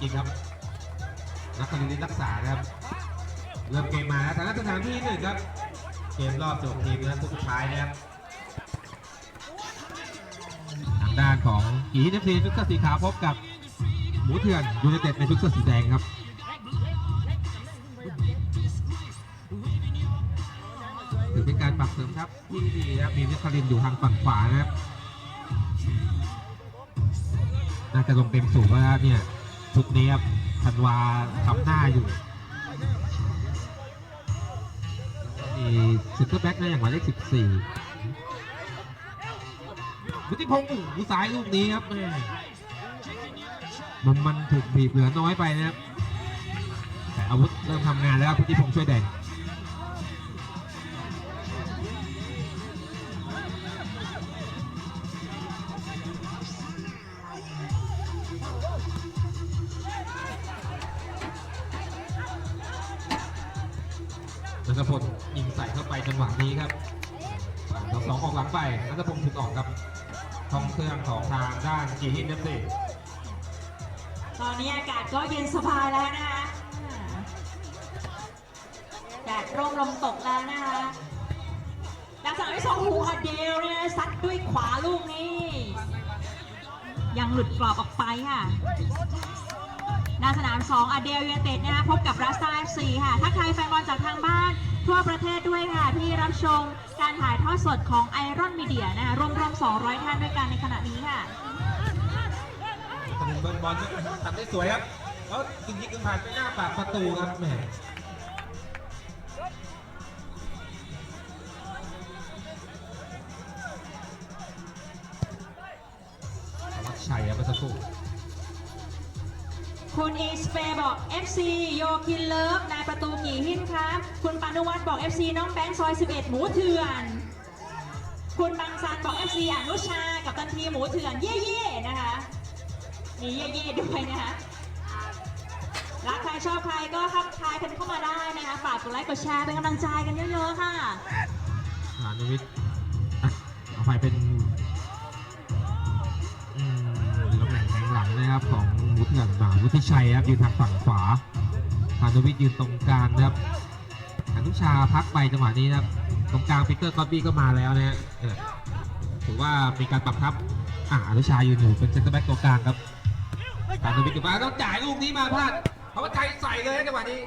จริงครับ นักคณิตรักษานะครับ เริ่มเกมมาแล้วทางด้านสนามที่หนึ่งครับ เกมรอบจบทีมนะครับสุดท้ายนะครับ ทางด้านของกีนเอฟซีชุดเสื้อสีขาวพบกับหมูเถื่อนยูไนเต็ดในชุดเสื้อสีแดงครับถือเป็นการปรับเสริมครับที่ดีนะครับมีนิคารินอยู่ทางฝั่งขวานะครับ น่าจะลงเต็มสูงแล้วเนี่ย ชุดนี้ครับธันวาทำหน้าอยู่มีซินเตอร์แบ็กนะอย่างหมายเลข14วุฒิพงศ์หูซ้ายลูกนี้ครับแม่มุมมันถูกบีบเหลือน้อยไปนะครับแต่อาวุธเริ่มทำงานแล้วครับวุฒิพงศ์ช่วยแดง ก็เย็นสบาแล้วนะคะแดดร่มลมตกแล้วนะคะดังสนามที่สองหูอเดลเนี่ยซัดด้วยขวาลูกนี้ ยังหลุดกรอบออกไปค่ะหน้าสนาม 2อเดลยูเนเต็ดนะคะพบกับรัสตาเอฟซีค่ะ ถ้าใครแฟนบอลจากทางบ้าน ทั่วประเทศด้วยค่ะ ที่รับชมการถ่ายทอดสดของไอรอนมีเดียนะคะรวมๆ 200 ท่านด้วยกันในขณะนี้ค่ะตะลุนเบิร์นบอลทำได้สวยครับ แล้วยิงยิงผ่านไปหน้าปากประตูครับแหมวัชชัยครับเมื่อสักครู่คุณอีสเปย์บอก FC โยคินเลิฟนายประตูกี่หินครับ คุณปานุวัฒน์บอก FC น้องแบงค์ซอย 11 หมูเถื่อน คุณบางซันบอก FC อนุชา กับตันทีหมูเถื่อนเย่ๆนะคะ มีเย่ๆด้วยนะคะ รักใครชอบใครก็ทักทายกันเข้ามาได้นะคะฝากกดไลค์กดแชร์เป็นกำลังใจกันเยอะๆค่ะฐานุวิทย์อะเอาไปเป็นอืมตำแหน่งแทงหลังนะครับของวุฒิหลังหมาวุฒิชัยครับยืนทางฝั่งขวาฐานุวิทย์ยืนตรงกลางนะครับอนุชาพักไปจังหวะนี้นะครับ ตรงกลางปีเตอร์กอบบี้ก็มาแล้วนะฮะเออถือว่ามีการปรับทับอ่าอนุชายืนอยู่เป็นเซนเตอร์แบ็กตัวกลางครับฐานุวิทย์กับมาต้องจ่ายลูกนี้มาพลาด เพราะว่าใจใส่เลยนะจังหวะนี้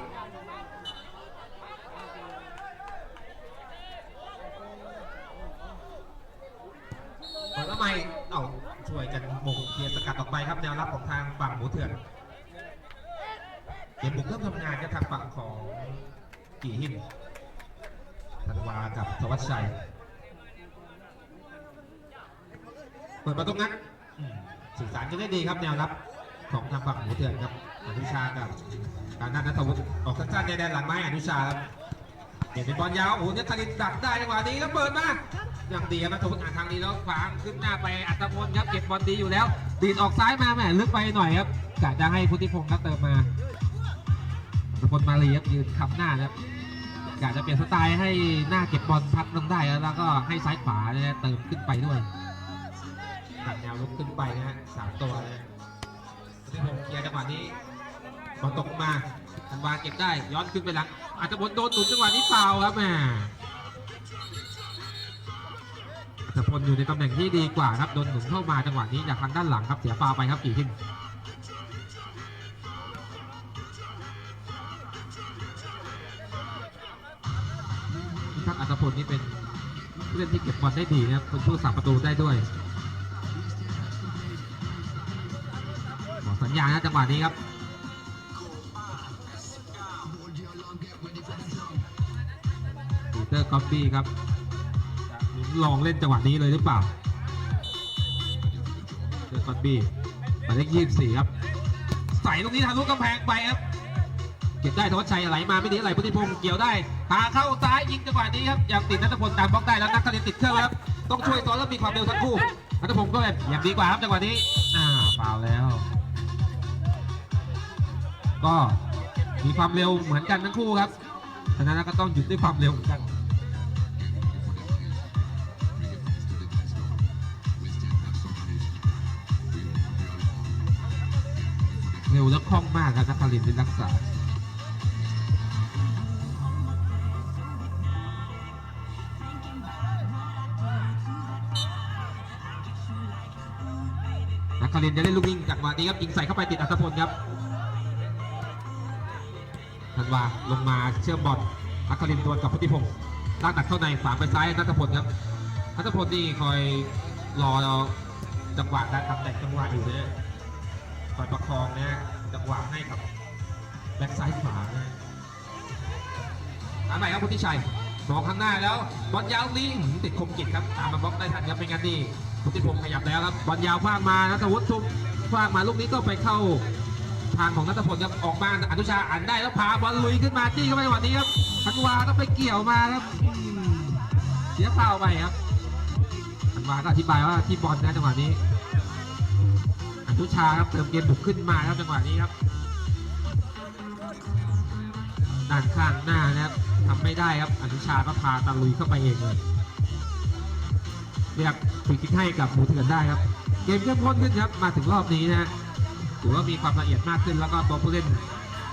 เปิดแล้วไม่เอาช่วยกันโมงเคลียร์สกัดออกไปครับแนวรับของทางฝั่งหมูเถื่อนเกมบุกเริ่มทำงานกันทางฝั่งของกี่หินธันวากับธวัชชัยเปิดประตูงัดสื่อสารกันได้ดีครับแนวรับของทางฝั่งหมูเถื่อนครับ อนุชากับการนัทนัทวุฒิออกสั้นๆในแดนหลังไม้อนุชาครับเปลี่ยนเป็นบอลยาวโอ้โหเนี่ยธนิตดักได้จังหวะนี้แล้วเปิดมาอย่างดีครับนัทวุฒิอ่านทางนี้แล้วขวางขึ้นหน้าไปอัตพลครับเก็บบอลดีอยู่แล้วดีดออกซ้ายมาแหมลึกไปหน่อยครับกะจะให้พุทธิพงศ์ครับเติมมาอัตพลมาเลีครับยืนคำหน้าครับกะจะเปลี่ยนสไตล์ให้หน้าเก็บบอลพัดลงได้แล้วแล้วก็ให้ซ้ายขวาเนี่ยเติมขึ้นไปด้วยตัดแนวลุกขึ้นไปนะฮะสามตัวเลยพุทธิพงศ์เคลียร์จังหวะนี้ บอลตกมาธันวาเก็บได้ย้อนขึ้นไปหลังอาจจะบนโดนหนุนจังหวะนี้ฟาวล์ครับแม่อัตพลอยู่ในตำแหน่งที่ดีกว่าครับโดนหนุนเข้ามาจังหวะนี้จากทางด้านหลังครับเสียฟาวไปครับกี่ขึ้นพิทักอัตพลนี่เป็นผู้เล่นที่เก็บบอลได้ดีนะครับเป็นผู้สาประตูได้ด้วยบอกสัญญาณนะจังหวะนี้ครับ กอฟฟี่ครับลองเล่นจังหวะนี้เลยหรือเปล่าเตอร์กอฟฟี่หมายเลขยี่สี่ครับ ใส่ลูกนี้ทะลุกำแพงไปครับ เก็บได้ธวัชชัยไหลมาไม่ดีอะไรพุทธิพงศ์เกี่ยวได้ หาเข้าซ้ายยิงจังหวะนี้ครับ ยังติดนัทพลตามบล็อกได้แล้วนักทะเลติดเครื่องครับ ต้องช่วยซ้อนแล้วมีความเร็วทั้งคู่นัทพงศ์ก็แบบอย่างดีกว่าครับจังหวะนี้ อ่าฟาวล์แล้ว ก็มีความเร็วเหมือนกันทั้งคู่ครับฉะนั้นก็ต้องหยุดด้วยความเร็วเหมือนกัน วและคล่องมากครับนักคารินที่รักษานักคารินจะเล่นลูกยิงจากวันนี้ครับยิงใส่เข้าไปติดอัศพลครับธันวาลงมาเชื่อมบอลนักคารินทร์ดวลกับพุทธิพงศ์ลากตัดเข้าในฝางไปซ้ายนัทพลครับนัทพลนี่คอยรอจังหวะการทำแหน่งจังหวะอยู่นะคอยประคองนะ จังหวะให้กับแบ็คซ้ายขวาตามไปครับพุทธิชัยมองข้างหน้าแล้วบอลยาวนี้ติดคมกิจครับตามมาบล็อกได้ทันครับไม่งั้นนี่พุทธิพงศ์ขยับแล้วครับบอลยาวคว้างมานัทวุฒิทุบคว้างมาลูกนี้ก็ไปเข้าทางของนัทพลครับออกมาอนุชาอ่านได้แล้วพาบอลลุยขึ้นมาจี้เข้าไปจังหวะนี้ครับพันวาก็ไปเกี่ยวมาครับเสียฟาวล์ไปครับพันวาก็อธิบายว่าที่บอลนะจังหวะนี้ นุชาครับเติมเกมบุกขึ้นมาครับจังหวะนี้ครับด้านข้างหน้านะครับทำไม่ได้ครับอนุชาก็พาตะลุยเข้าไปเองเลยเรียกฟีคิกให้กับหมูเถื่อนได้ครับ เกมเข้มข้นขึ้นครับมาถึงรอบนี้นะฮะถือว่ามีความละเอียดมากขึ้นแล้วก็ตัวผู้เล่น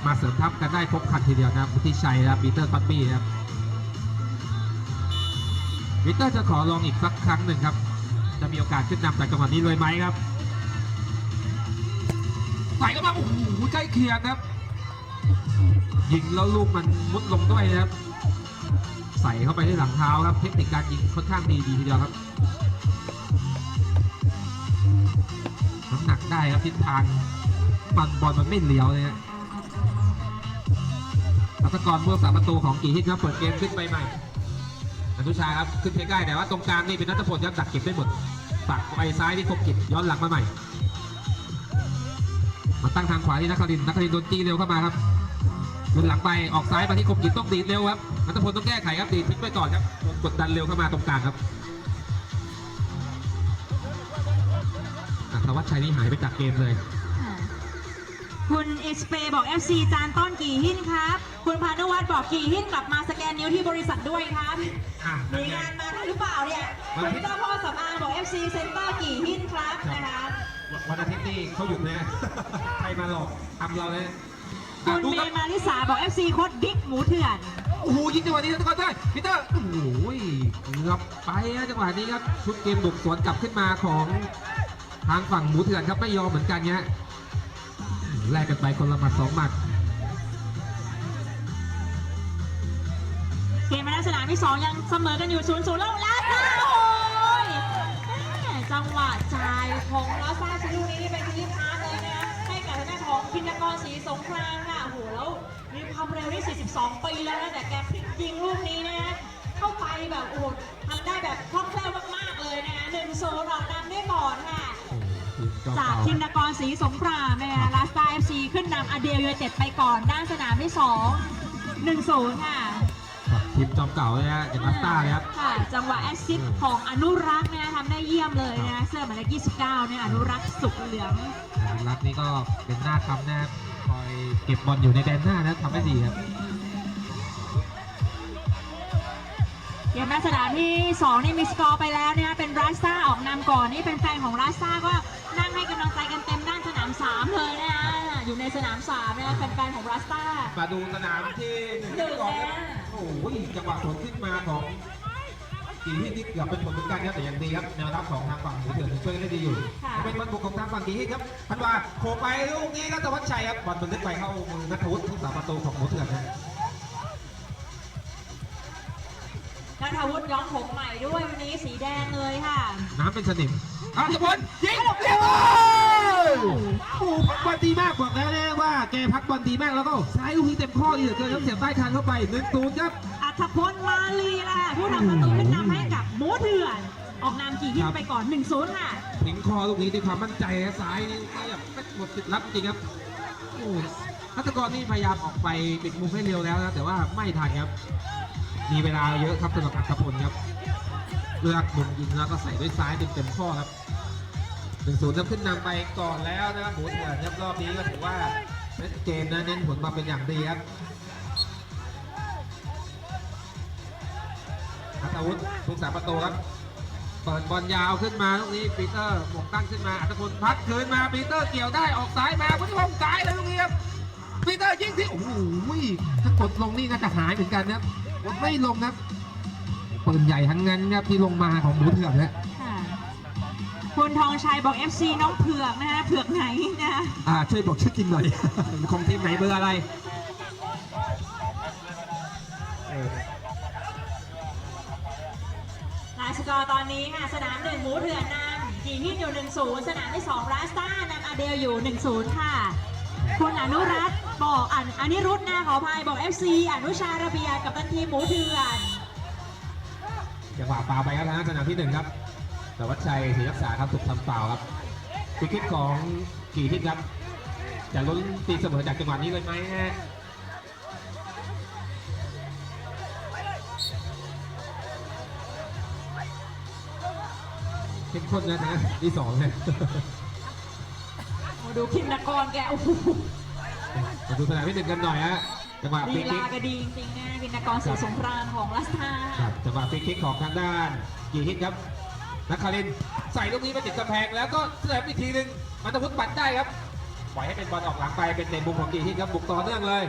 มาเสริมทัพกันได้ครบคันทีเดียวนะครับวุฒิชัยและปีเตอร์ปัตปี้ครับปีเตอร์จะขอลองอีกสักครั้งหนึ่งครับ จะมีโอกาสขึ้นนำจากจังหวะนี้เลยไหมครับ ใส่เข้ามาโอ้โหใกล้เคียงครับ ยิงแล้วลูกมันมุดลงด้วยนะครับ ใส่เข้าไปที่หลังเท้าครับ เทคนิคการยิงค่อนข้างดีดีทีเดียวครับน้ำหนักได้ครับทิศทางมันบอลมันไม่เลี้ยวเลยฮะอัตกรเมื่อสามประตูของกีฮิตครับเปิดเกมขึ้นไปใหม่อนุชาครับขึ้นเพลย์ได้แต่ว่าตรงกลางนี่เป็นนัทพลครับดักเก็บได้หมดปักไปซ้ายที่คมกิจย้อนหลังมาใหม่ มาตั้งทางขวาที่นักคารินทร์นักคารินทร์โดนตีเร็วเข้ามาครับโดนหลังไปออกซ้ายมาที่คมกิจต้องดีดเร็วครับนัทพลต้องแก้ไขครับดีดพลิกไปก่อนครับโดนกดดันเร็วเข้ามาตรงกลางครับอะธวัชชัยนี่หายไปจากเกมเลยคุณเอสเปบอก FC จานต้อนกี่หินครับ คุณพานุวัฒน์บอกกี่หินกลับมาสแกนนิ้วที่บริษัทด้วยครับอะมีงานมาได้หรือเปล่าเนี่ยวันอาทิคุณตย์เจ้าพ่อสำอางบอก FC เซ็นเตอร์กี่หินครับนะคะ วันอาทิตย์นี่เขาหยุดนะ ใครมาหลอกทำเราเลยคุอะณดูเมครับย์มาริสาบอก FC โค้ดบิ๊กหมูเถื่อน โอ้โหยิงจังหวะนี้ทุกคนได้พีเตอร์โอ้โหเกือบไปนะจังหวะนี้ครับชุดเกมบุกสวนกลับขึ้นมาของทางฝั่งหมูเถื่อนครับไม่ยอมเหมือนกันเนี้ยแลกกันไปคนละหมัดสองหมัด เกมในสนามที่ 2 ยังเสมอกันอยู่0ูนย์แล้วลาซ่าโอ้ยแม่จังหวะจ่าย ของลาซ่าชิลูกนี้นี่เป็นทีมอาร์ตเลยนะให้กับทางด้านของพินกรศรีสงครามค่ะโอ้โหแล้วมีความเร็วที่42 ปีแล้วนะแต่แกพลิกยิงลูกนี้นะฮะเข้าไปแบบโอ้โหทำได้แบบคล่องแคล่วมากๆเลยนะคะหนึ่งโซนออกนำได้ก่อนค่ะโอ้โหทีมเก่าๆจากทินกรศรีสงครามนะคะลาสตาเอฟซีขึ้นนำอเดลยูไนเต็ดไปก่อนด้านสนามที่2 1-0ค่ะครับ ทีมจอมเก่าเลยฮะอย่างอัสตาเลยครับ ค่ะจังหวะแอสซิสต์ของอนุรักษ์นะทำได้เยี่ยมเลยนะเสื้อหมายเลข29เนี่ยอนุรักษ์สุขเหลืองรักนี่ก็เป็นหน้าคำนะครับคอยเก็บบอลอยู่ในแดนหน้านะทำได้ดีครับเกมในสนามที่ 2 นี่มีสกอร์ไปแล้วเนี่ยเป็นราซ่าออกนำก่อนนี่เป็นแฟนของราซ่าก็นั่งให้กำลังใจกันเต็มด้านสนาม 3 เลยนะคะอยู่ในสนาม3นะคะแฟนๆของราซ่ามาดูสนามที่หนึ่งก่อนแล้วโอ้โหจังหวะสวนขึ้นมาของกีฮิตนี่เกือบเป็นผลเหมือนกันครับแต่ยังดีครับแนวรับของทางฝั่งหมูเถื่อนยังช่วยได้ดีอยู่ค่ะเป็นบอลบุกของทางฝั่งกีฮิตครับพันว่าโขกไปลูกนี้ก็ตะวันชัยครับบอลมันลึกไปเข้ามือนัทวุฒิผู้สาประตูของหมูเถื่อนนะนัทวุฒิย้อมผมใหม่ด้วยวันนี้สีแดงเลยค่ะ น้ำเป็นสนิมอาตะพลยิงเรียบร้อย โอ้โหพักบอลดีมากบอกแล้วนะว่าแกพักบอลดีมากแล้วก็ซ้ายลูกนี้เต็มข้อดีเหลือเกินครับเสียบใต้คางเข้าไปหนึ่งศูนย์ครับอัธพลมาลีล่ะผู้ทำประตูขึ้นนำให้กับหมูเถื่อน ออกนำกี่ยิงไปก่อน1-0ค่ะทิ้งคอลูกนี้ด้วยความมั่นใจนะซ้ายนี่แบบไม่หมดสิทธิ์รับจริงครับโอ้นัตกรนี่พยายามออกไปปิดมุมให้เร็วแล้วนะแต่ว่าไม่ทันครับ มีเวลาเยอะครับสำหรับอัครพลครับเลือกมุมยิงแล้วก็ใส่ด้วยซ้ายเต็มเต็มๆข้อครับ หนึ่งศูนย์ขึ้นนำไปก่อนแล้วนะครับหมูเถื่อนครับรอบนี้ก็ถือว่าเล่นเกมนะเน้นผลมาเป็นอย่างดีครับนัทวุฒิทุกสามประตูครับเปิดบอลยาวขึ้นมาลูกนี้ปีเตอร์หมกตั้งขึ้นมาอัตพลพัดคืนมาปีเตอร์เกี่ยวได้ออกซ้ายมาพุทธิพงศ์ซ้ายเลยลูกนี้ครับปีเตอร์ยิงที่โอ้โหถ้ากดลงนี่น่าจะหายเหมือนกันนะครับกดไม่ลงครับปืนใหญ่ทั้งนั้นครับที่ลงมาของหมูเถื่อนนะ ค่ะคุณทองชัยบอก FC น้องเผือกนะคะเผือกไหนนะอ่าช่วยบอกชื่อกินหน่อย ของทีมไหนเบอร์อะไรเออลายสกอร์ตอนนี้ค่ะสนามหนึ่งหมูเถื่อนนำจีฮิตอยู่1-0สนามที่2ราสต้านำอาเดลอยู่1-0ค่ะ คุณอนุรัตน์บอกอันอันนี้รุตนะขออภัยบอก FC อนุชาระเบียกับตันทีมหมูเถื่อน จังหวะฟาวไปครับทางด้านสนามที่หนึ่งครับ แต่วัชชัยศรีรักษาครับถูกทำฟาวครับฟิกคิกของกี่ทิศครับจะลุ้นตีเสมอจากจังหวะนี้เลยไหมฮะเข้มข้นนะนะที่สองเนี่ยมาดูคิมนกรแกโอ้โหมาดูสนามที่หนึ่งกันหน่อยฮะจังหวะลีฟิกคิลากก็ดีจริงๆนะคิมนกรสีสงครามของรัสตาครับจังหวะฟรีคิกของทางด้านกี่ฮิตครับ นักคารินใส่ลูกนี้ไปติดกำแพงแล้วก็เสิร์ฟอีกทีหนึงมันตะพุทธปัดได้ครับปล่อยให้เป็นบอลออกหลังไปเป็นเตะมุมของกี่ฮิตครับบุกต่อเนื่องเลย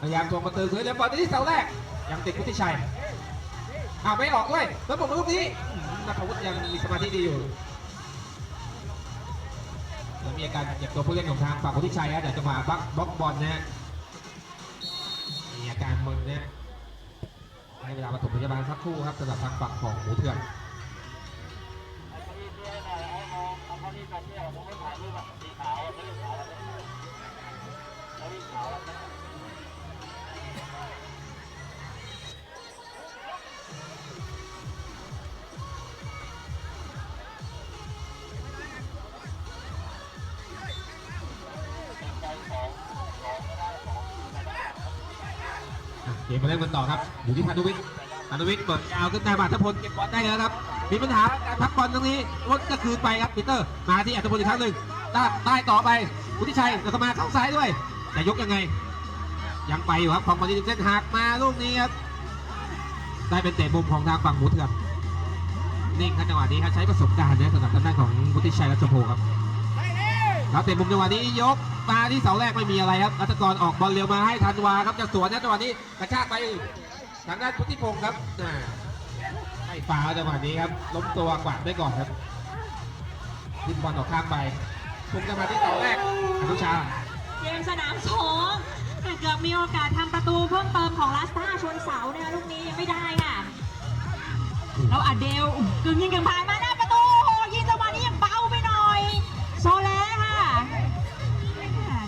พยายามทวงประตูคืนแล้วบอลที่เสาแรกยังติดพุทธิชัยอ้าไม่ออกด้วยแล้วผมลูกนี้นักวุฒิยังมีสมาธิดีอยู่แล้วมีอาการเจ็บตัวผู้เล่นของทางฝั่งพุทธิชัยฮะแต่จังหวะบล็อกบล็อกบอลนะฮะมีอาการมึนนะให้เวลาปฐมพยาบาลสักครู่ครับสำหรับทางฝั่งของหมูเถื่อน อะเกมมาเล่นกันต่อครับอยู่ที่พานุวิทย์พานุวิทย์เปิดยาวขึ้นได้มาทัพพลเก็บบอลได้แล้วครับ มีปัญหาการพักบอลตรงนี้รถก็คืนไปครับปีเตอร์ มาที่อัตพลอีกครั้งหนึ่งได้ได้ต่อไปวุฒิชัยแล้วก็มาเข้าซ้ายด้วย แต่ยกยังไง ยังไปอยู่ครับของบอลที่เส้นหักมาลูกนี้ครับ ได้เป็นเตะมุมของทางฝั่งหมูเถื่อนนิ่งครับจังหวะนี้ครับใช้ประสบการณ์นะสำหรับทางด้านของวุฒิชัยและชมพูครับแล้วเตะมุมจังหวะนี้ยกมาที่เสาแรกไม่มีอะไรครับรัตกรออกบอลเร็วมาให้ธันวาครับจะสวนนะจังหวะนี้กระชากไปทางด้านพุทธิพงศ์ครับ ฟาวจังหวะนี้ครับ ล้มตัวกวาดได้ก่อนครับดิ้นบอลออกข้างไปพุ่งจังหวะที่เสาแรกอนุชาเกมสนามสองเกือบมีโอกาสทำประตูเพิ่มเติมของลาสตาชนเสาเนี่ยลูกนี้ยังไม่ได้ค่ะแล้วอเดลกึ่งยิงกึ่งผ่านมาหน้าประตูยิงจังหวะนี้ยังเบาไปหน่อย โซแลค่ะ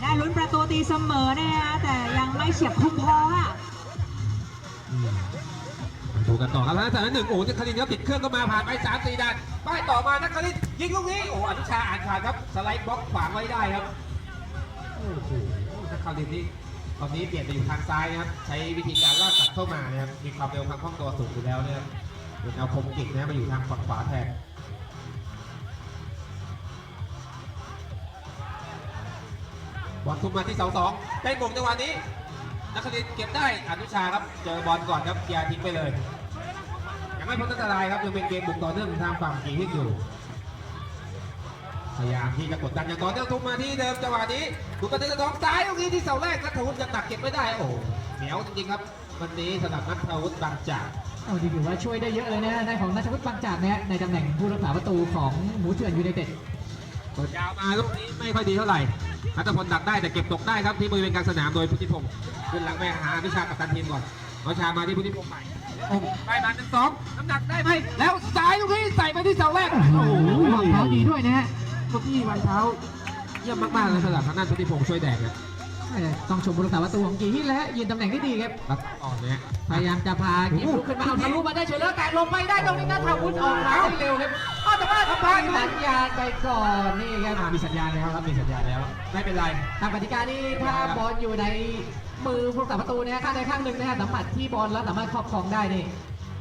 ได้ลุ้นประตูตีเสมอนะคะแต่ยังไม่เฉียบคมพอค่ะ ดูกันต่อครับทางด้านสามหนึ่งโอ้นักคลินครับติดเครื่องก็มาผ่านไปสามสี่ดันป้ายต่อมานักคลินยิงลูกนี้โอ้อนุชาอ่านขาดครับสไลด์บล็อกขวางไว้ได้ครับโอ้โหนักคลินนี่ตอนนี้เปลี่ยนไปอยู่ทางซ้ายนะครับใช้วิธีการลากตัดเข้ามานะครับมีความเร็วความคล่องตัวสูงอยู่แล้วนะครับเป็นเอาคมกิกนะมาอยู่ทางฝั่งขวาแทนบอลทุ่มมาที่เสาสองได้มงจังหวะนี้นักคณิตเก็บได้อนุชาครับ เจอบอลก่อนครับเคลียร์ทิ้งไปเลย ไม่พ้นอันตรายครับยังเป็นเกมบุกต่อเนื่องทางฝั่งกีฮิตอยู่พยายามที่จะกดดันอย่างต่อเนื่องทุกมาที่เดิมจังหวะนี้ถูกกระเด็นกระดองซ้ายตรงนี้ที่เสาแรกนัทวุฒิยังตักเก็บไม่ได้โอ้โหเหนียวจริงๆครับวันนี้สำหรับนัทวุฒิบางจากโอ้ดีถือว่าช่วยได้เยอะเลยนะในของนัชวุฒิบางจากนะฮะในตำแหน่งผู้รักษาประตูของหมูเถื่อนยูไนเต็ดเปิดยาวมาลูกนี้ไม่ค่อยดีเท่าไหร่นัทพลดักได้แต่เก็บตกได้ครับที่บริเวณกลางสนามโดยพุทธิพงศ์ขึ้นหลังไปหาอนุชากับตันทีมก่อนอนุชามาที่พุทธิพงศ์ใหม่โอ้โห ไปมาหนึ่งสองน้ำหนักได้ไหมแล้วซ้ายลูกนี้ใส่ไปที่เสาแรก โอ้โหวางเท้าดีด้วยนะฮะลูกนี้วางเท้าเยี่ยมมากๆเลยสำหรับทางด้านพุทธิพงศ์ช่วยแดกนะแหม่ต้องชมผู้รักษาประตูของกีฮิตแล้วฮะยืนตำแหน่งที่ดีครับรับอ่อนเนี่ยพยายามจะพาเกมลุกขึ้นมาเอาทะลุมาได้เฉยแล้วแต่ลงไม่ได้ตรงนี้นะทาวุฒิออกมาได้เร็วครับอ้าวแต่ว่าทำมีสัญญาณไปก่อนนี่ครับอ่ามีสัญญาณแล้วครับมีสัญญาณแล้วไม่เป็นไรตามกติกานี่ถ้าบอลอยู่ใน มือผู้รักษาประตูนะฮะข้างใดข้างหนึ่งนะฮะสัมผัสที่บอลแล้วสามารถครอบครองได้นี่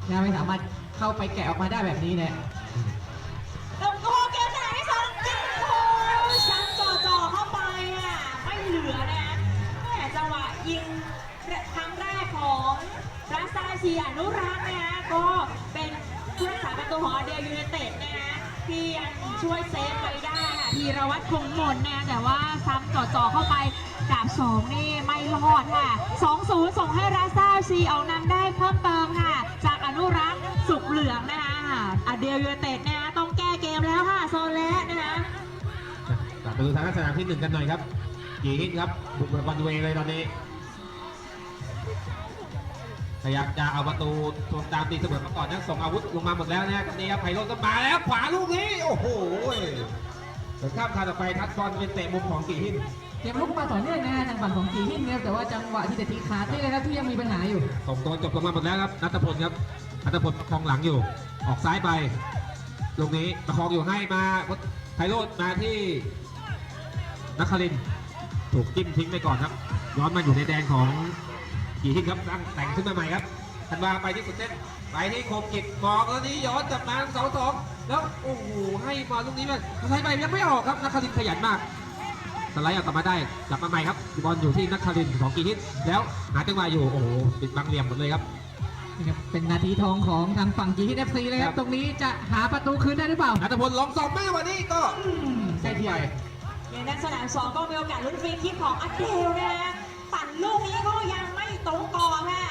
นะไม่สามารถเข้าไปแกะออกมาได้แบบนี้เนะลงโกเกมสนามที่สองยิงโอ้ยซ้ำจ่อจ่อเข้าไปอะไม่เหลือนะแม่จังหวะยิงครั้งแรกของรัสตาเซียนุรักษ์นะคะก็เป็นผู้รักษาประตูของอาเดียยูไนเต็ดนะคะช่วยเซฟไปได้ค่ะธีรวัตรคงมนนะแต่ว่าซ้ำจ่อๆเข้าไป ดาบสองนี่ไม่รอดค่ะ 2-0 ส่งให้ราซาซีออกนำได้เพิ่มเติมค่ะ จากอนุรักษ์สุขเหลืองนะคะอเดลยูไนเต็ดนะคะต้องแก้เกมแล้วค่ะ โซเลสนะคะกลับไปดูทางสนามที่หนึ่งกันหน่อยครับกีฮิตครับบุกบบวันเวเลยตอนนี้พยายามจะเอาประตูทวงตามตีเสมอมาก่อนนะส่งอาวุธลงมาหมดแล้วนะครับนี่ครับไพโรจน์ก็มาแล้วขวาลูกนี้ โอ้โหเดินข้ามคานออกไปทัดบอลเป็นเตะมุมของกีฮิต เกมลุกมาต่อเนื่องนะฮะทางฝั่งของกีหินนะครับแต่ว่าจังหวะที่จะทีขาดนี่เลยครับที่ยังมีปัญหาอยู่ส่งตัวจบลงมาหมดแล้วครับนัทพลครับนัทพลประคองหลังอยู่ ออกซ้ายไปลูกนี้ประคองอยู่ให้มาไพโรจน์มาที่นักคลินถูกจิ้มทิ้งไปก่อนครับย้อนมาอยู่ในแดนของกี่ฮิตครับตั้งแต่งขึ้นมาใหม่ครับธันวาไปที่สุดเส้นไปที่โคมกิจมองแล้วนี้ย้อนกลับมาเสาสองแล้วโอ้โหให้มาลูกนี้มันสไลด์ไปยังไม่ออกครับนักคลินขยันมาก สไลด์เอากลับมาได้กลับมาใหม่ครับบอลอยู่ที่นักคลินทร์ของกี่ฮิตแล้วหาจังหวะอยู่โอ้โหปิดบังเหลี่ยมหมดเลยครับนี่ครับเป็นนาทีทองของทางฝั่งกีฮินเอฟซีเลยคครัรับบตรงนี้จะหาประตูคืนได้หรือเปล่านัทพลลองสอบแม่วันนี้ก็อืมใช่ที่ในนักสนามสองก็มีโอกาสลุ้นฟรีคิกของอเดลนะคะปั่นลูกนี้ก็ยังไม่ตรงกรอบค่ะ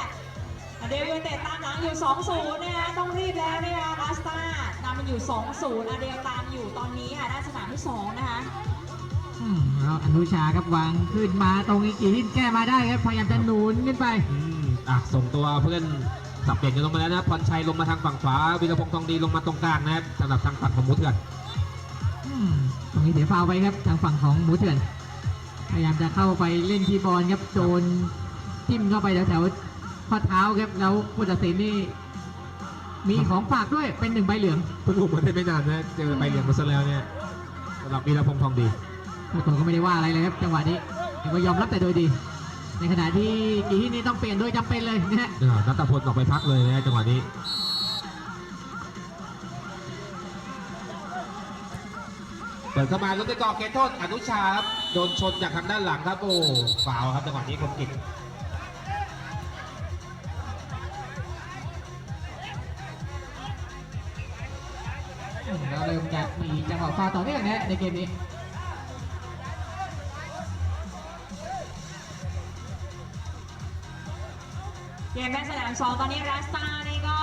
อเดลยูไนเต็ดตามหลังอยู่ 2-0 นะคะต้องรีบแล้วนะคะลาสตานำมันอยู่ 2-0อเดลตามอยู่ตอนนี้ค่ะด้านสนามที่ 2 นะคะ อืมแล้วอนุชาครับวางขึ้นมาตรงนี้กีหินแก้มาได้ครับพยายามจะหนุนขึ้นไปอืมอะส่งตัวเพื่อนสับเปลี่ยนกันลงมาแล้วนะพรชัยลงมาทางฝั่งขวาวีรพงษ์ทองดีลงมาตรงกลางนะครับสำหรับทางฝั่งของหมูเถื่อนอืมตรงนี้เสียฟาวล์ไปครับทางฝั่งของหมูเถื่อน พยายามจะเข้าไปเล่นที่บอลครับโดนทิ่มเข้าไปแถวๆข้อเท้าครับแล้วผู้ตัดสินนี่มีของฝากด้วยเป็นหนึ่งใบเหลืองเพิ่งลงมาได้ไม่นานนะเจอใบเหลืองมาซะแล้วเนี่ยสำหรับวีรพงษ์ทองดี ผู้ตัวก็ไม่ได้ว่าอะไรเลยครับจังหวะนี้ถือว่ายอมรับแต่โดยดี ในขณะที่กีฮินนี่ต้องเปลี่ยนโดยจำเป็นเลยนะฮะอ่านัทพลออกไปพักเลยนะจังหวะนี้ เปิดเข้ามาลุ้นไปก่อเกตโทษอนุชาครับโดนชนจากทางด้านหลังครับโอ้ฟาวล์ครับจังหวะนี้คนกิจเราเริ่มจะมีจังหวะฟาวล์ต่อเนื่องนะฮะในเกมนี้ เกมแม่สนามสองตอนนี้ราสตานี่ก็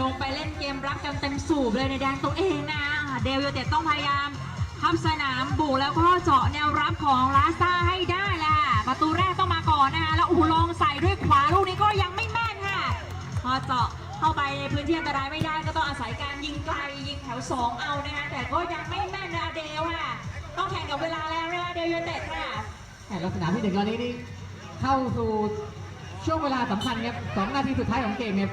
ลงไปเล่นเกมรับกันเต็มสูบเลยในแดนตัวเองนะเดลยูไนเต็ดต้องพยายามทับสนามบุกแล้วก็เจาะแนวรับของลาสตาให้ได้แหละประตูแรกต้องมาก่อนนะคะแล้วอูลองใส่ด้วยขวาลูกนี้ก็ยังไม่แม่นค่ะ พอเจาะเข้าไปในพื้นที่อันตรายไม่ได้ก็ต้องอาศัยการยิงไกลยิงแถวสองเอานะคะแต่ก็ยังไม่แม่นนะเดลค่ะต้องแข่งกับเวลาแล้วนะเดลยูไนเต็ดค่ะแต่ลักษณะที่หนึ่งตอนนี้นี่เข้าสู่ ช่วงเวลาสำคัญครับสองนาทีสุดท้ายของเกมครับ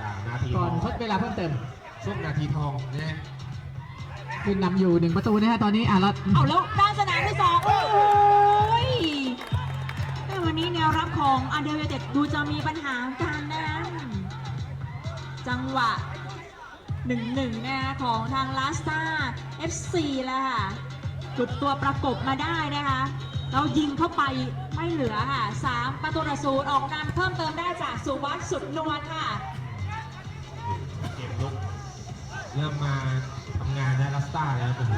อ่านาทีทก่ออนงทดเวลาเพิ่มเติม ช่วงนาทีทองนะฮะขึ้นนำอยู่หนึ่งประตูนะฮะตอนนี้อะแล้วเอาแล้วด้านสนามที่สองโอ้ยแต่วันนี้แนวรับของอันเดลเวเต็ดดูจะมีปัญหากันนะจังหวะหนึ่งหนึ่งนะคะของทางลาสตา FC แล้วค่ะจุดตัวประกบมาได้นะคะเรายิงเข้าไป ไม่เหลือค่ะสามประตูต่อศูนย์ออกนำเพิ่มเติมได้จากสุวัสดิ์สุดนวลค่ะ เกมลุกเริ่มมาทำงานนะลัสตาแล้วโอ้โห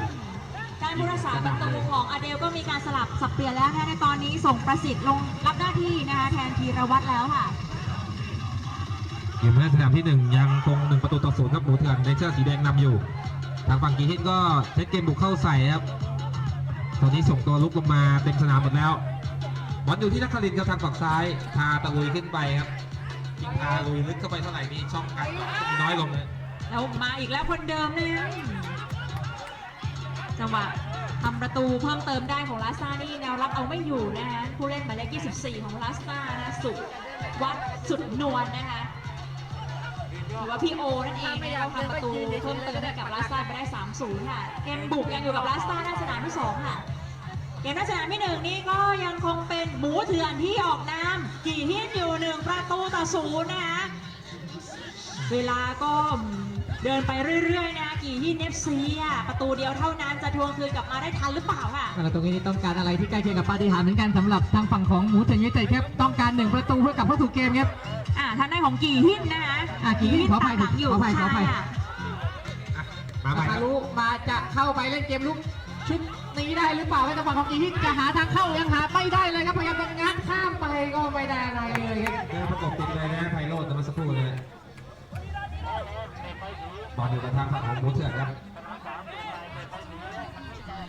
การผู้รักษาประตูของอเดลก็มีการสลับสับเปลี่ยนแล้วนะคะในตอนนี้ส่งประสิทธิ์ลงรับหน้าที่นะคะแทนธีรวัตรแล้วค่ะ เกมแรกสนามที่หนึ่งยังคงหนึ่งประตูต่อศูนย์ครับหมูเถื่อนในเชือกสีแดงนำอยู่ ทางฝั่งกีฮิตก็ใช้เกมบุกเข้าใส่ครับตอนนี้ส่งตัวลุกลงมาเต็มสนามหมดแล้ว บอลอยู่ที่นักคลินครับทางฝั่งซ้ายพาตะลุยขึ้นไปครับยิงพาลุยลึกเข้าไปเท่าไหร่นี่ช่องการก็มีน้อยลงเลยแล้วมาอีกแล้วคนเดิมเนี่ยจังหวะทำประตูเพิ่มเติมได้ของลาสตานี่แนวรับเอาไม่อยู่นะคะผู้เล่นหมายเลข 24 ของลาสตานะสุดวัดสุดนวลนะคะหรือว่าพี่โอนั่นเองนะคะทำประตูเพิ่มเติมให้กับลาสตาไปได้ 3-0 ค่ะ เกมบุกยังอยู่กับลาสตาหน้าสนามที่ 2 ค่ะ เกมหน้าสนามที่หนึ่งนี่ก็ยังคงเป็นหมูเถื่อนที่ออกน้ำกี่ฮิตอยู่หนึ่งประตูต่อศูนย์นะคะเวลาก็เดินไปเรื่อยๆนะกี่ที่เนฟซีอะประตูเดียวเท่านั้นจะทวงคืนกลับมาได้ทันหรือเปล่าค่ะแล้วตรงนี้นี่ต้องการอะไรที่ใกล้เคียงกับปาฏิหาริย์เหมือนกันสำหรับทางฝั่งของหมูเถื่อนยูไนเต็ดครับต้องการหนึ่งประตูเพื่อกลับเข้าสู่เกมครับอ่าทางด้านของกี่หินนะคะอะกี่หินขออภัยตามหลังอยู่ขออภัยขออภัยใช่ค่ะอะมาใหม่คฮารับรุมาจะเข้าาไปเล่นเกมลุกชุด นี้ได้หรือเปล่าให้ทางฝั่งของกีฮิตจะหาทางเข้ายังหาไม่ได้เลยครับพยายามจะงัดข้ามไปก็ไม่ได้อะไรเลยครับเดินประกบติดเลยนะไพโรจน์เมื่อสักครู่นะบอลอยู่กับทางฝั่งของหมูเถื่อนครับ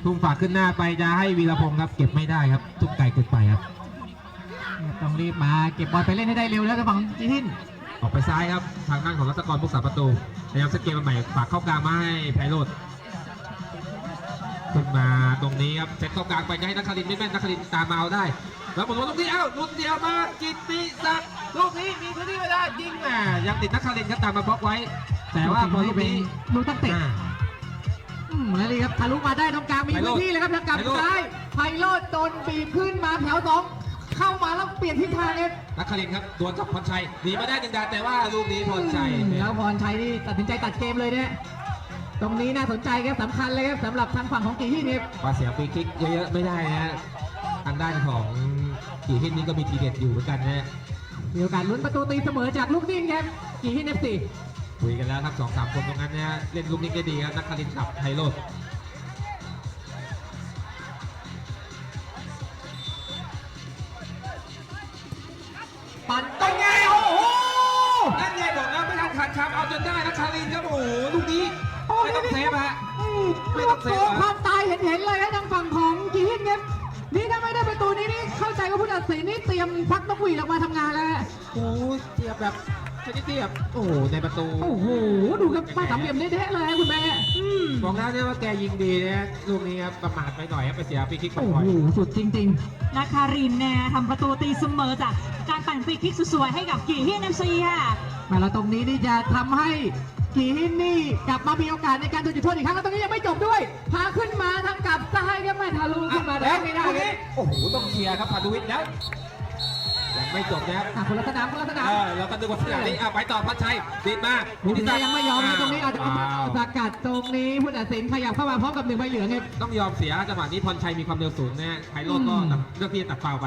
ทุ่มฝากขึ้นหน้าไปจะให้วีรพงศ์ครับ เก็บไม่ได้ครับ ทุกไก่เกินไปครับ ต้องรีบมาเก็บบอลไปเล่นให้ได้เร็วแล้วทางฝั่งกีฮิตออกไปซ้ายครับ ทางด้านของรัตกรผู้สาประตูพยายามสเกมมาใหม่ฝากเข้ากลางมาให้ไพโรจน์ ขึ้นมาตรงนี้ครับเซตเข้ากลางไปจะให้นักคารินไม่แม่นนักคารินตามมาเอาได้ แล้วหมดตรงนี้เอ้าหลุดเดียวมากิตติศักดิ์ลูกนี้มีพื้นที่ไม่ได้ยิงแหมยังติดนักคารินครับตามมาบล็อกไว้ แต่ว่าพอลูกนี้ลูกตั้งเตะอ่าอืมแล้วนี่ครับทะลุมาได้ตรงกลางมีไพโรพื้จน์นที่เลยครับทางกลับไพโรจน์ซ้ายไพโรดโดนบีบขึ้นมาแถวสองเข้ามาแล้วเปลี่ยนทิศทางเลยนักคารินครับดวลกับพรชัยหนีมาได้จินดาแต่ว่าลูกนี้พรชัยเนี่ยแล้วพรชัยนี่ตัดสินใจตัดเกมเลยเนี่ย ตรงนี้น่าสนใจครับสำคัญเลยครับสำหรับทางฝั่งของกีฮีเนี่ยว่าเสียฟรีคิกเยอะๆไม่ได้นะทางด้านของกี่ที่นี้ก็มีทีเด็ดอยู่เหมือนกันนะมีโอกาสลุ้นประตูตีเสมอจากลูกนิ่งครับกีฮีเอฟซีคุยกันแล้วครับสองสามคนตรงนั้นนะเล่นลูกนี้ได้ดีครับนักคารินขับไทโรดปั่นเป็นไงโอ้โหนั่นไงบอกแล้วไม่ทันขาดคำเอาจนได้นักคารินครับโอ้โหลูกนี้ ไม่ต้องเซฟฮะ ไม่ต้องเซฟโอ้เหรอความตายเห็นเห็นๆเลยนะทางฝั่งของกีฮีเนี่ยนี่ถ้าไม่ได้ประตูนี้นี่เข้าใจว่าผู้ตัดสินนี่เตรียมพักนกหวีดออกมาทำงานแล้ว โอ้โหเทียบแบบชนิดเทียบโอ้โหในประตูโอ้โห ดูครับมาสามเหลี่ยมเละๆเลยคุณแม่บอกแล้วเนี่ยว่าแกยิงดีนะลูกนี้ครับประมาทไปหน่อยครับไปเสียฟรีคิกโอ้บ่อยโหสุดจริงนาคารินเนี่ยทำประตูตีเสมอจากการปั่นฟรีคิกสวยๆให้กับกีฮีเอฟซีค่ะๆมาแล้วตรงนี้นี่จะทำให้ กีฮินนี่กลับมามีโอกาสในการโดนจุดโทษอีกครั้งแล้วตรงนี้ยังไม่จบด้วย พาขึ้นมาทางกลับซ้ายครับแม่ทะลุๆขึ้นมาแล้ได้วไม่ได้ลูกเลนี้ยโอ้โหต้องเคลียร์ครับพาดุวิทย์แล้วยังไม่จบนะครับอะคนละสนามคนละสนามเออแล้วก็ดูว่าสนามนี้อะไปต่อพัชชัยติดมามุทิตายังไม่ยอมนะตรงนี้อาจจะว้าวสกัดตรงนี้ผู้ตัดสินขยับเข้ามาพร้อมกับหนึ่งใบเหลืองครับต้องยอมเสียจังหวะนี้พรชัยมีความเร็วสูงนะฮะไพโรจน์ก็อืมตัดเลือกที่จะตัดเปล่าไป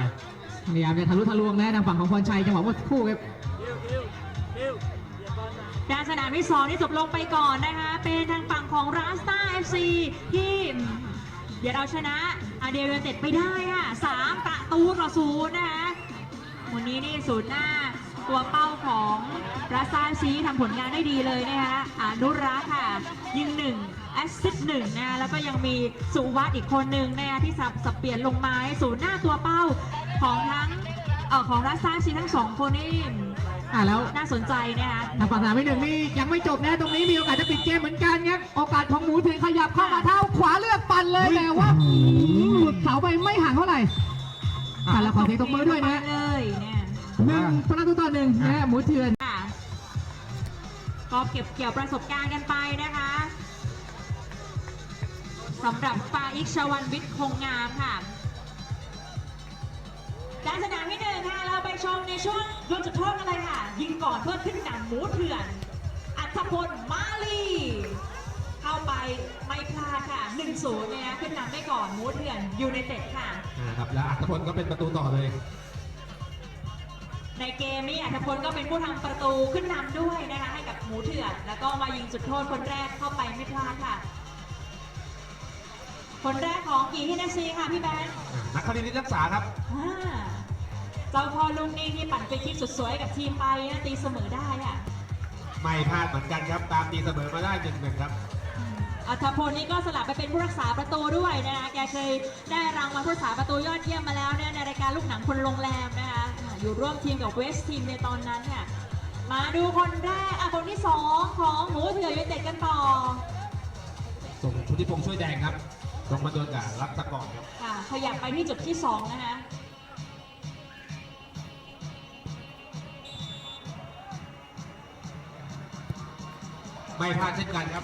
พยายามจะทะลุทะลวงนะทางฝั่งของพรชัยจังหวะเมื่อสักครู่ครับ การสนามที่สองที่จบลงไปก่อนนะคะ เป็นทางฝั่งของราสตาเอฟซีที่เดี๋ยวเราชนะอาเดลยูไนเต็ดไปได้ค่ะสามประตูต่อศูนย์นะคะวันนี้นี่ศูนย์หน้าตัวเป้าของราสตาซีทำผลงานได้ดีเลยนะคะอนุรักษ์ค่ะ ยิงหนึ่งแอสซิสต์หนึ่งนะแล้วก็ยังมีสุวัสด์อีกคนหนึ่งนะคะที่สับสับเปลี่ยนลงไม้ศูนย์หน้าตัวเป้าของทั้งเอ่อของราสตาซีทั้งสองคนนี่ อะแล้ว น่าสนใจนะคะทางฝั่งสนามที่หนึ่งนี่ยังไม่จบนะตรงนี้มีโอกาสจะปิดเกมเหมือนกันครับโอกาสของหมูถึงขยับเข้ามาเท้าขวาเลือกปั่นเลยแต่ว่าหลุดเสาไปไม่ห่างเท่าไหร่อะแล้วขอเสียงตบมือด้วยนะเลยเนี่ยหนึ่งประตูต่อหนึ่งนะฮะหมูเถื่อนค่ะก็เก็บเกี่ยวประสบการณ์กันไปนะคะสำหรับฟาอิกชวันวิทย์คงงามค่ะ การสนามที่หนึ่งค่ะ เราไปชมในช่วงโดนจุดโทษกันเลยค่ะ ยิงก่อนเพื่อขึ้นนำหมูเถื่อน อัธพลมาลีเข้าไปไม่พลาดค่ะ1-0เนี่ยนะขึ้นนำได้ก่อนหมูเถื่อนยูไนเต็ดค่ะอ่าครับแล้วอัตพลก็เป็นประตูต่อเลย ในเกมนี้อัธพลก็เป็นผู้ทำประตูขึ้นนำด้วยนะคะให้กับหมูเถื่อน แล้วก็มายิงจุดโทษคนแรกเข้าไปไม่พลาดค่ะ คนแรกของกีฮินซีค่ะพี่แบงค์อ่านักคารินทร์รักษาครับอ่าเจ้าพ่อลุงนี่ที่ปั่นไปคิกสุดสวยกับทีมไปนะตีเสมอได้ค่ะไม่พลาดเหมือนกันครับ ตามตีเสมอมาได้หนึ่งหนึ่งครับอัธพลนี่ก็สลับไปเป็นผู้รักษาประตูด้วยนะคะแกเคยได้รางวัลผู้รักษาประตูยอดเยี่ยมมาแล้วเนี่ยในรายการลูกหนังคนโรงแรมนะคะอ่าอยู่ร่วมทีมกับเวสทีมในตอนนั้นค่ะมาดูคนแรกอะคนที่สองของหมูเถื่อนยูไนเต็ดกันต่อส่งพุทธิพงษ์ช่วยแดงครับ ลงมาโดนกับรักตะกอนครับค่ะขยับไปที่จุดที่สองนะคะไม่พลาดเช่นกันครับ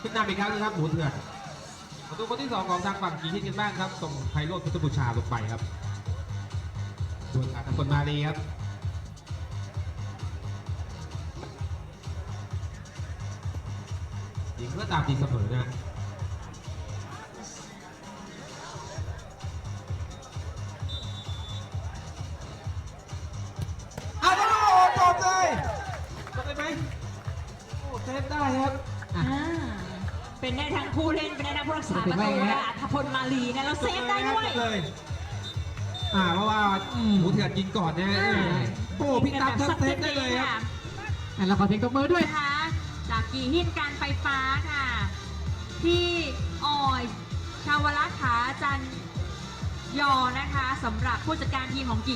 ขึ้นนำอีกครั้งนึงครับหมูเถื่อนประตูคนที่สองของทางฝั่งกีฮิตกันบ้างครับ ส่งไพโรจน์พุทธบูชาลงไปครับส่วนอัตพลมาลีครับยิงเพื่อตามตีเสมอนะ เป็นได้ทั้งผู้รักษาประตูนะอัธพลมาลีนะแล้วเซฟได้ด้วยเลยอ่าเพราะว่าอืม หมูเถื่อนยิงก่อนนะเออโอ้พี่ตั๊บครับเซฟได้เลยครับ อะเราขอเสียงตบมือด้วยนะคะจากกีหินการไฟฟ้าค่ะที่ออย ชาวรักขาจันยอนะคะสำหรับผู้จัดการทีมของกี